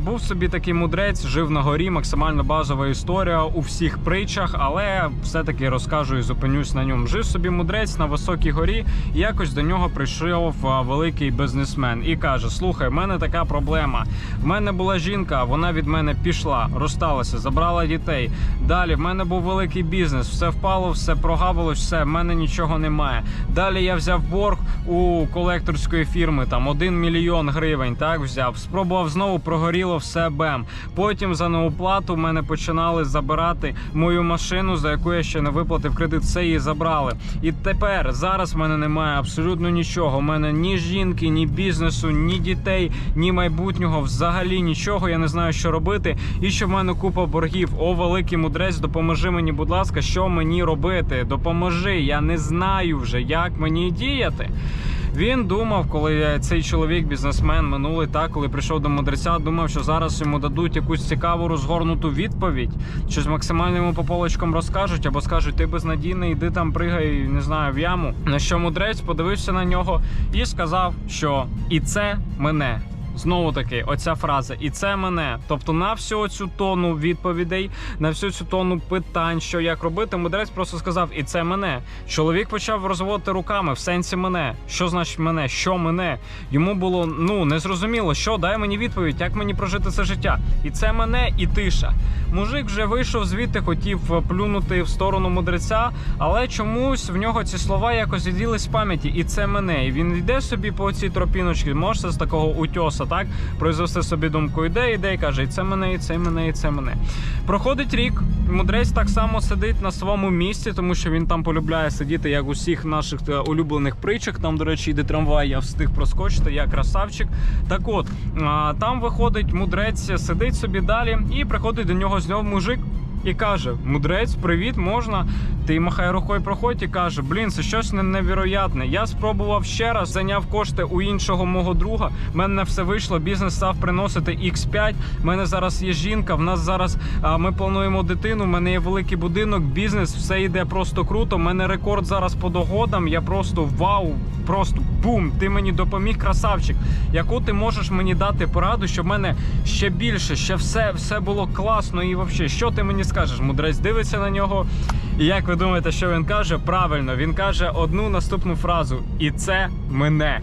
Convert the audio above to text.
Був собі такий мудрець, жив на горі, максимально базова історія у всіх притчах, але все-таки розкажу і зупинюсь на ньому. Жив собі мудрець на високій горі, і якось до нього прийшов великий бізнесмен і каже: Слухай, в мене така проблема. В мене була жінка, вона від мене пішла, розсталася, забрала дітей. Далі в мене був великий бізнес, все впало, все прогавилось, все, в мене нічого немає. Далі я взяв борг у колекторської фірми, там 1 мільйон гривень. Так взяв. Спробував знову прогоріло все бем. Потім за неоплату в мене починали забирати мою машину, за яку я ще не виплатив кредит. Все її забрали. І тепер зараз в мене немає абсолютно нічого. У мене ні жінки, ні бізнесу, ні дітей, ні майбутнього. Взагалі нічого. Я не знаю, що робити. І що в мене купа боргів. О, великий мудрець, допоможи мені, будь ласка, що мені робити? Допоможи. Я не знаю вже, як мені діяти. Він думав, коли цей чоловік, бізнесмен минулий, так коли прийшов до мудреця, думав, що зараз йому дадуть якусь цікаву розгорнуту відповідь, щось максимально йому по полочкам розкажуть, або скажуть, ти безнадійний, іди там пригай, не знаю, в яму. На що мудрець подивився на нього і сказав, що і це мене. Знову таки, оця фраза, і це мене. Тобто на всю цю тону відповідей, на всю цю тону питань, що як робити, мудрець просто сказав, і це мене. Чоловік почав розводити руками в сенсі мене. Що значить мене? Що мене? Йому було ну незрозуміло, що дай мені відповідь, як мені прожити це життя. І це мене, і тиша. Мужик вже вийшов звідти, хотів плюнути в сторону мудреця, але чомусь в нього ці слова якось відділись в пам'яті, і це мене. І він йде собі по цій тропіночці, може з такого утьоса, так произвести собі думку, іде, іде і каже, і це мене, і це мене, і це мене. Проходить рік, мудрець так само сидить на своєму місці, тому що він там полюбляє сидіти, як у всіх наших е, улюблених притчах. Там, до речі, йде трамвай, я встиг проскочити, я красавчик. Так от, там виходить мудрець, сидить собі далі, і приходить до нього знов мужик. І каже: Мудрець, привіт, можна. Ти махає рукою проходь і каже: Блін, це щось не- невіроятне. Я спробував ще раз, зайняв кошти у іншого мого друга. В мене все вийшло. Бізнес став приносити X5. У мене зараз є жінка. В нас зараз а, ми плануємо дитину. в мене є великий будинок, бізнес, все йде просто круто. У мене рекорд зараз по догодам. Я просто вау, просто бум! Ти мені допоміг, красавчик. Яку ти можеш мені дати пораду, щоб в мене ще більше, ще все, все було класно і взагалі, що ти мені скажеш? Мудрець дивиться на нього. І як ви думаєте, що він каже? Правильно, він каже одну наступну фразу: і це мене.